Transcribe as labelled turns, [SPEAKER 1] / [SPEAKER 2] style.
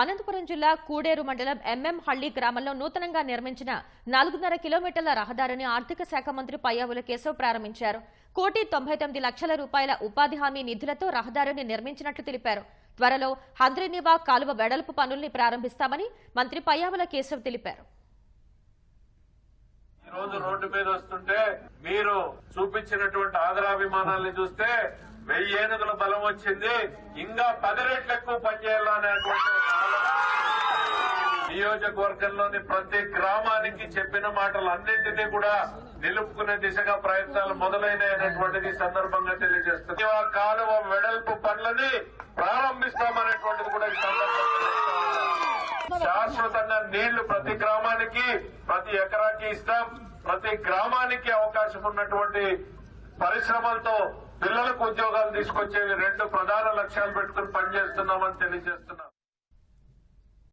[SPEAKER 1] అనంతపురం జిల్లా కూడేరు మండలం ఎంఎం హళ్ళి గ్రామంలో నూతనంగా నిర్మించిన నాలుగున్నర కిలోమీటర్ల రహదారిని ఆర్థిక శాఖ మంత్రి పయ్యావుల కేశవ్ ప్రారంభించారు. కోటి తొంభై తొమ్మిది లక్షల రూపాయల ఉపాధి హామీ నిధులతో రహదారిని నిర్మించినట్లు తెలిపారు. త్వరలో హంద్రినివా కాలువ వెడల్పు పనుల్ని ప్రారంభిస్తామని మంత్రి పయ్యావుల కేశవ్ తెలిపారు.
[SPEAKER 2] రోజు రోడ్డు మీద వస్తుంటే మీరు చూపించినటువంటి ఆదరాభిమానాల్ని చూస్తే వెయ్యి ఏనుగుల బలం వచ్చింది. ఇంకా పది రెట్లు ఎక్కువ పనిచేయాలనేటువంటి నియోజకవర్గంలోని ప్రతి గ్రామానికి చెప్పిన మాటలన్నింటినీ కూడా నిలుపుకునే దిశగా ప్రయత్నాలు మొదలైనటువంటిది సందర్భంగా తెలియజేస్తుంది. ఆ కాలువ వెడల్పు పనులని ప్రారంభిస్తామనేటువంటిది కూడా ఈ సందర్భంగా శాశ్వతంగా నీళ్ళు ప్రతి గ్రామానికి ప్రతి ఎకరాకి ఇస్తాం. ప్రతి గ్రామానికి అవకాశం ఉన్నటువంటి పరిశ్రమలతో పిల్లలకు ఉద్యోగాలు తీసుకొచ్చే రెండు ప్రధాన లక్ష్యాలు పెట్టుకుని పనిచేస్తున్నామని తెలియజేస్తున్నాం.